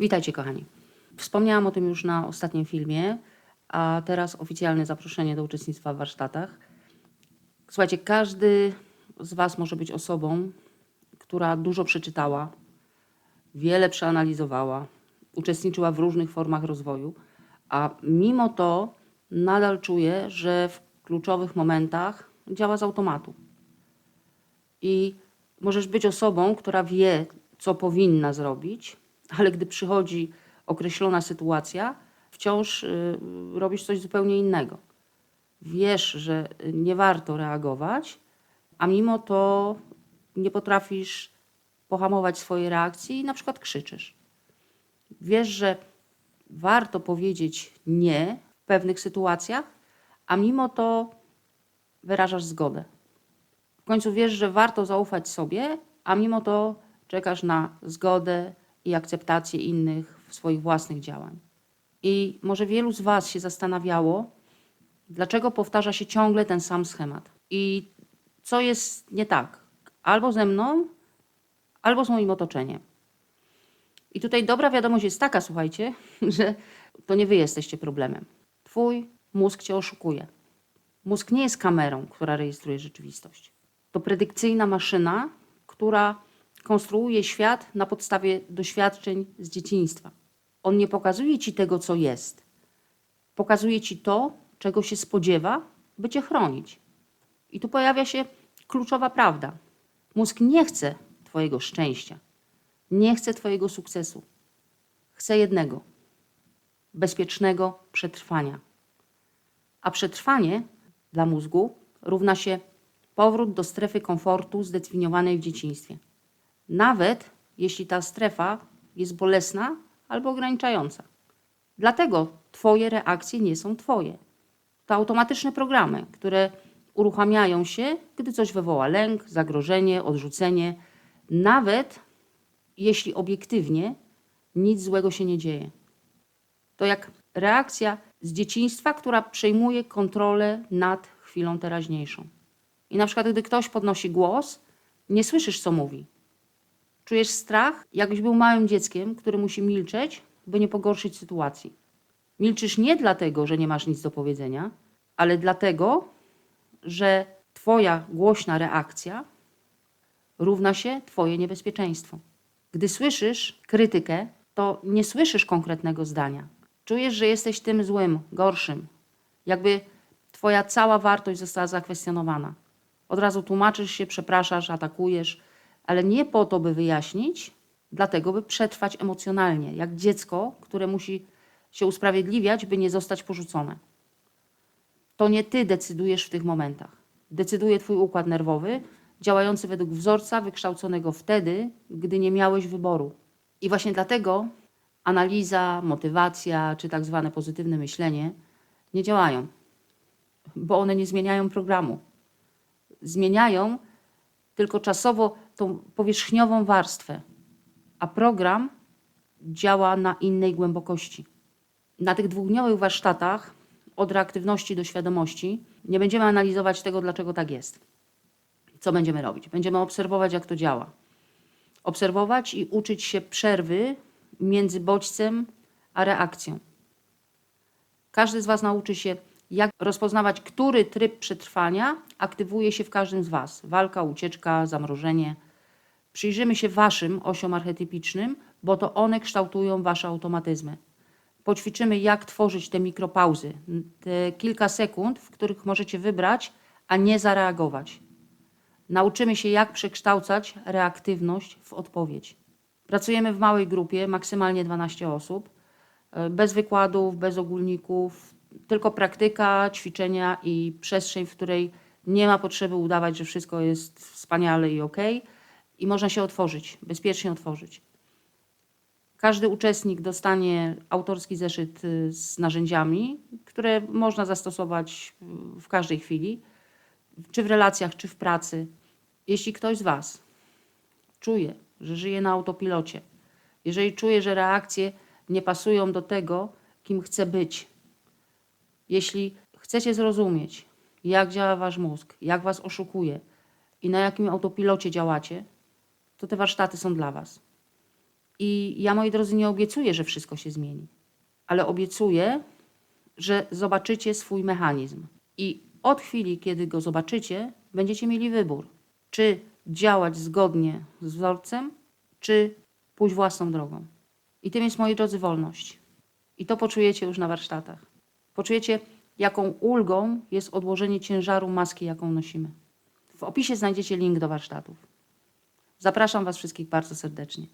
Witajcie, kochani. Wspomniałam o tym już na ostatnim filmie, a teraz oficjalne zaproszenie do uczestnictwa w warsztatach. Słuchajcie, każdy z Was może być osobą, która dużo przeczytała, wiele przeanalizowała, uczestniczyła w różnych formach rozwoju, a mimo to nadal czuje, że w kluczowych momentach działa z automatu. I możesz być osobą, która wie, co powinna zrobić, ale gdy przychodzi określona sytuacja, wciąż y, robisz coś zupełnie innego. Wiesz, że nie warto reagować, a mimo to nie potrafisz pohamować swojej reakcji i na przykład krzyczysz. Wiesz, że warto powiedzieć nie w pewnych sytuacjach, a mimo to wyrażasz zgodę. W końcu wiesz, że warto zaufać sobie, a mimo to czekasz na zgodę i akceptację innych w swoich własnych działań. I może wielu z Was się zastanawiało, dlaczego powtarza się ciągle ten sam schemat i co jest nie tak albo ze mną, albo z moim otoczeniem. I tutaj dobra wiadomość jest taka, słuchajcie, że to nie Wy jesteście problemem. Twój mózg Cię oszukuje. Mózg nie jest kamerą, która rejestruje rzeczywistość. To predykcyjna maszyna, która konstruuje świat na podstawie doświadczeń z dzieciństwa. On nie pokazuje ci tego, co jest. Pokazuje ci to, czego się spodziewa, by cię chronić. I tu pojawia się kluczowa prawda. Mózg nie chce Twojego szczęścia, nie chce Twojego sukcesu. Chce jednego bezpiecznego przetrwania. A przetrwanie dla mózgu równa się powrót do strefy komfortu zdefiniowanej w dzieciństwie. Nawet jeśli ta strefa jest bolesna albo ograniczająca. Dlatego Twoje reakcje nie są Twoje. To automatyczne programy, które uruchamiają się, gdy coś wywoła lęk, zagrożenie, odrzucenie, nawet jeśli obiektywnie nic złego się nie dzieje. To jak reakcja z dzieciństwa, która przejmuje kontrolę nad chwilą teraźniejszą. I na przykład, gdy ktoś podnosi głos, nie słyszysz, co mówi. Czujesz strach, jakbyś był małym dzieckiem, który musi milczeć, by nie pogorszyć sytuacji. Milczysz nie dlatego, że nie masz nic do powiedzenia, ale dlatego, że Twoja głośna reakcja równa się Twoje niebezpieczeństwo. Gdy słyszysz krytykę, to nie słyszysz konkretnego zdania. Czujesz, że jesteś tym złym, gorszym. Jakby Twoja cała wartość została zakwestionowana. Od razu tłumaczysz się, przepraszasz, atakujesz, ale nie po to, by wyjaśnić, dlatego, by przetrwać emocjonalnie, jak dziecko, które musi się usprawiedliwiać, by nie zostać porzucone. To nie ty decydujesz w tych momentach. Decyduje twój układ nerwowy, działający według wzorca wykształconego wtedy, gdy nie miałeś wyboru. I właśnie dlatego analiza, motywacja czy tak zwane pozytywne myślenie nie działają, bo one nie zmieniają programu. Zmieniają tylko czasowo tą powierzchniową warstwę, a program działa na innej głębokości. Na tych dwudniowych warsztatach od reaktywności do świadomości nie będziemy analizować tego, dlaczego tak jest. Co będziemy robić? Będziemy obserwować, jak to działa. Obserwować i uczyć się przerwy między bodźcem a reakcją. Każdy z Was nauczy się, jak rozpoznawać, który tryb przetrwania aktywuje się w każdym z Was. Walka, ucieczka, zamrożenie. Przyjrzymy się Waszym osiom archetypicznym, bo to one kształtują Wasze automatyzmy. Poćwiczymy, jak tworzyć te mikropauzy, te kilka sekund, w których możecie wybrać, a nie zareagować. Nauczymy się, jak przekształcać reaktywność w odpowiedź. Pracujemy w małej grupie, maksymalnie 12 osób, e, bez wykładów, bez ogólników, tylko praktyka, ćwiczenia i przestrzeń, w której nie ma potrzeby udawać, że wszystko jest wspaniale i ok, i można się otworzyć, bezpiecznie otworzyć. Każdy uczestnik dostanie autorski zeszyt y, z narzędziami, które można zastosować w każdej chwili, czy w relacjach, czy w pracy. Jeśli ktoś z Was czuje, że żyje na autopilocie, jeżeli czuje, że reakcje nie pasują do tego, kim chce być, jeśli chcecie zrozumieć, jak działa Wasz mózg, jak Was oszukuje i na jakim autopilocie działacie, to te warsztaty są dla Was. I ja, moi drodzy, nie obiecuję, że wszystko się zmieni, ale obiecuję, że zobaczycie swój mechanizm. I od chwili, kiedy go zobaczycie, będziecie mieli wybór, czy działać zgodnie z wzorcem, czy pójść własną drogą. I tym jest, moi drodzy, wolność. I to poczujecie już na warsztatach. Poczujecie, jaką ulgą jest odłożenie ciężaru maski, jaką nosimy. W opisie znajdziecie link do warsztatów. Zapraszam Was wszystkich bardzo serdecznie.